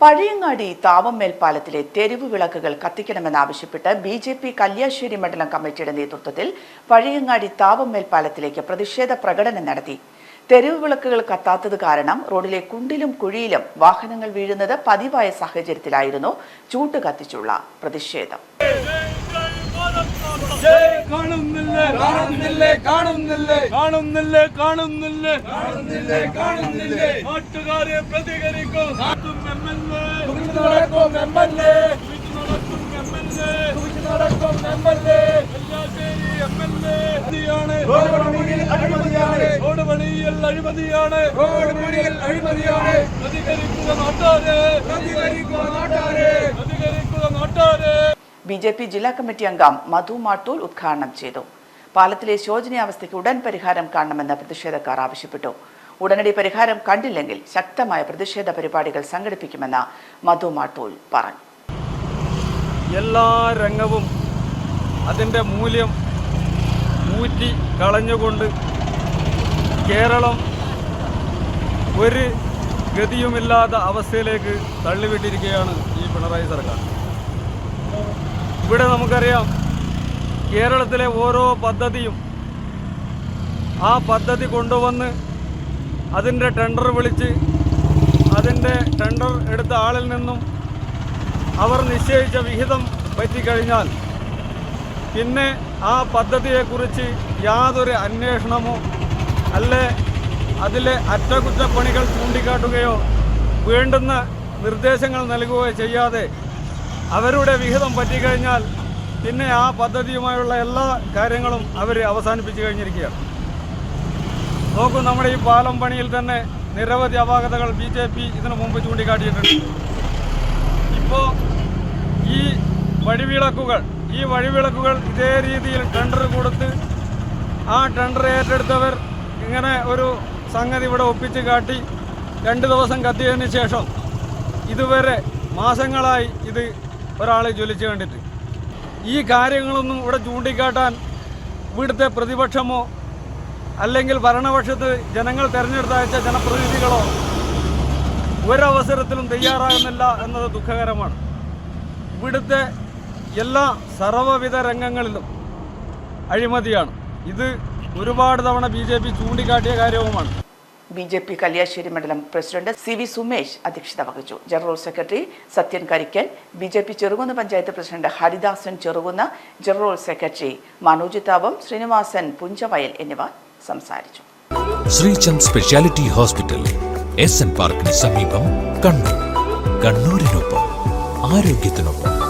പഴയങ്ങാടി താവമ്മേൽ പാലത്തിലെ തെരുവ് വിളക്കുകൾ കത്തിക്കണമെന്നാവശ്യപ്പെട്ട് ബി ജെ പി കല്യാശ്ശേരി മണ്ഡലം കമ്മിറ്റിയുടെ നേതൃത്വത്തിൽ പഴയങ്ങാടി താവമ്മേൽ പാലത്തിലേക്ക് പ്രതിഷേധ പ്രകടനം നടത്തി തെരുവ് വിളക്കുകൾ കത്താത്തത് കാരണം റോഡിലെ കുണ്ടിലും കുഴിയിലും വാഹനങ്ങൾ വീഴുന്നത് പതിവായ സാഹചര്യത്തിലായിരുന്നു ചൂട്ട് കത്തിച്ചുള്ള പ്രതിഷേധം കാണുന്നില്ലേ കാണുന്നില്ലേ കാണുന്നില്ലേ കാണുന്നില്ലേ കാണുന്നില്ലേ കാണുന്നില്ലേ നാട്ടുകാരെ പ്രതികരിക്കും അഴിമതിയാണ് ബി ജെ പി ജില്ലാ കമ്മിറ്റി അംഗം മധു മാട്ടൂൽ ഉദ്ഘാടനം ചെയ്തു. പാലത്തിലെ ശോചനീയാവസ്ഥയ്ക്ക് ഉടൻ പരിഹാരം കാണണമെന്ന് പ്രതിഷേധക്കാർ ആവശ്യപ്പെട്ടു. ഉടനടി പരിഹാരം കണ്ടില്ലെങ്കിൽ ശക്തമായ പ്രതിഷേധ പരിപാടികൾ സംഘടിപ്പിക്കുമെന്ന് മധു മാട്ടൂൽ പറഞ്ഞു. എല്ലാ രംഗവും അതിന്റെ മൂല്യം ഊറ്റി കളഞ്ഞുകൊണ്ട് കേരളം ഒരു ഗതിയുമില്ലാത്ത അവസ്ഥയിലേക്ക് തള്ളിവിട്ടിരിക്കുകയാണ് ഈ പിണറായി സർക്കാർ. ഇവിടെ നമുക്കറിയാം കേരളത്തിലെ ഓരോ പദ്ധതിയും ആ പദ്ധതി കൊണ്ടുവന്ന് അതിന്റെ ടെൻഡർ വിളിച്ച് അതിന്റെ ടെൻഡർ എടുത്ത ആളിൽ നിന്നും അവർ നിശ്ചയിച്ച വിഹിതം പറ്റിക്കഴിഞ്ഞാൽ പിന്നെ ആ പദ്ധതിയെക്കുറിച്ച് യാതൊരു അന്വേഷണമോ അല്ലെ അതിലെ അറ്റകുറ്റപ്പണികൾ ചൂണ്ടിക്കാട്ടുകയോ വേണ്ടുന്ന നിർദ്ദേശങ്ങൾ നൽകുകയോ ചെയ്യാതെ അവരുടെ വിഹിതം പറ്റിക്കഴിഞ്ഞാൽ പിന്നെ ആ പദ്ധതിയുമായുള്ള എല്ലാ കാര്യങ്ങളും അവർ അവസാനിപ്പിച്ചു കഴിഞ്ഞിരിക്കുകയാണ്. നോക്കൂ നമ്മുടെ ഈ പാലം പണിയിൽ തന്നെ നിരവധി അപാകതകൾ ബി ജെ പി ഇതിനു മുമ്പ് ചൂണ്ടിക്കാട്ടിയിട്ടുണ്ട്. ഇപ്പോൾ ഈ വഴിവിളക്കുകൾ ഈ വഴിവിളക്കുകൾ ഇതേ രീതിയിൽ ടെൻഡർ കൊടുത്ത് ആ ടെൻഡർ ഏറ്റെടുത്തവർ ഇങ്ങനെ ഒരു സംഗതി ഇവിടെ ഒപ്പിച്ച് കാട്ടി രണ്ട് ദിവസം കത്തിയതിന് ശേഷം ഇതുവരെ മാസങ്ങളായി ഇത് ഒരാളെ ജ്വലിച്ചു കണ്ടിട്ട്. ഈ കാര്യങ്ങളൊന്നും ഇവിടെ ചൂണ്ടിക്കാട്ടാൻ ഇവിടുത്തെ പ്രതിപക്ഷമോ അല്ലെങ്കിൽ ഭരണപക്ഷത്ത് ജനങ്ങൾ തെരഞ്ഞെടുത്തയച്ച ജനപ്രതിനിധികളോ ഒരവസരത്തിലും തയ്യാറാകുന്നില്ല എന്നത് ദുഃഖകരമാണ്. ഇവിടുത്തെ എല്ലാ സർവവിധ രംഗങ്ങളിലും അഴിമതിയാണ്. ഇത് ഒരുപാട് തവണ ബി ജെ പി ചൂണ്ടിക്കാട്ടിയ കാര്യവുമാണ്. ബി ജെ പി കല്യാശ്ശേരി മണ്ഡലം പ്രസിഡന്റ് സി വി സുമേഷ് അധ്യക്ഷത വഹിച്ചു. General secretary Sathyan Karikkal B J P Cherukunnu panchayat president Haridasan Cherukunnu general secretary Manoj താപം ശ്രീനിവാസൻ പുഞ്ചവയൽ എന്നിവർ സംസാരിച്ചു. Sreechand speciality hospital S N പാർക്കിന് സമീപം കണ്ണൂർ. കണ്ണൂരിനൊപ്പം ആരോഗ്യത്തിനൊപ്പം.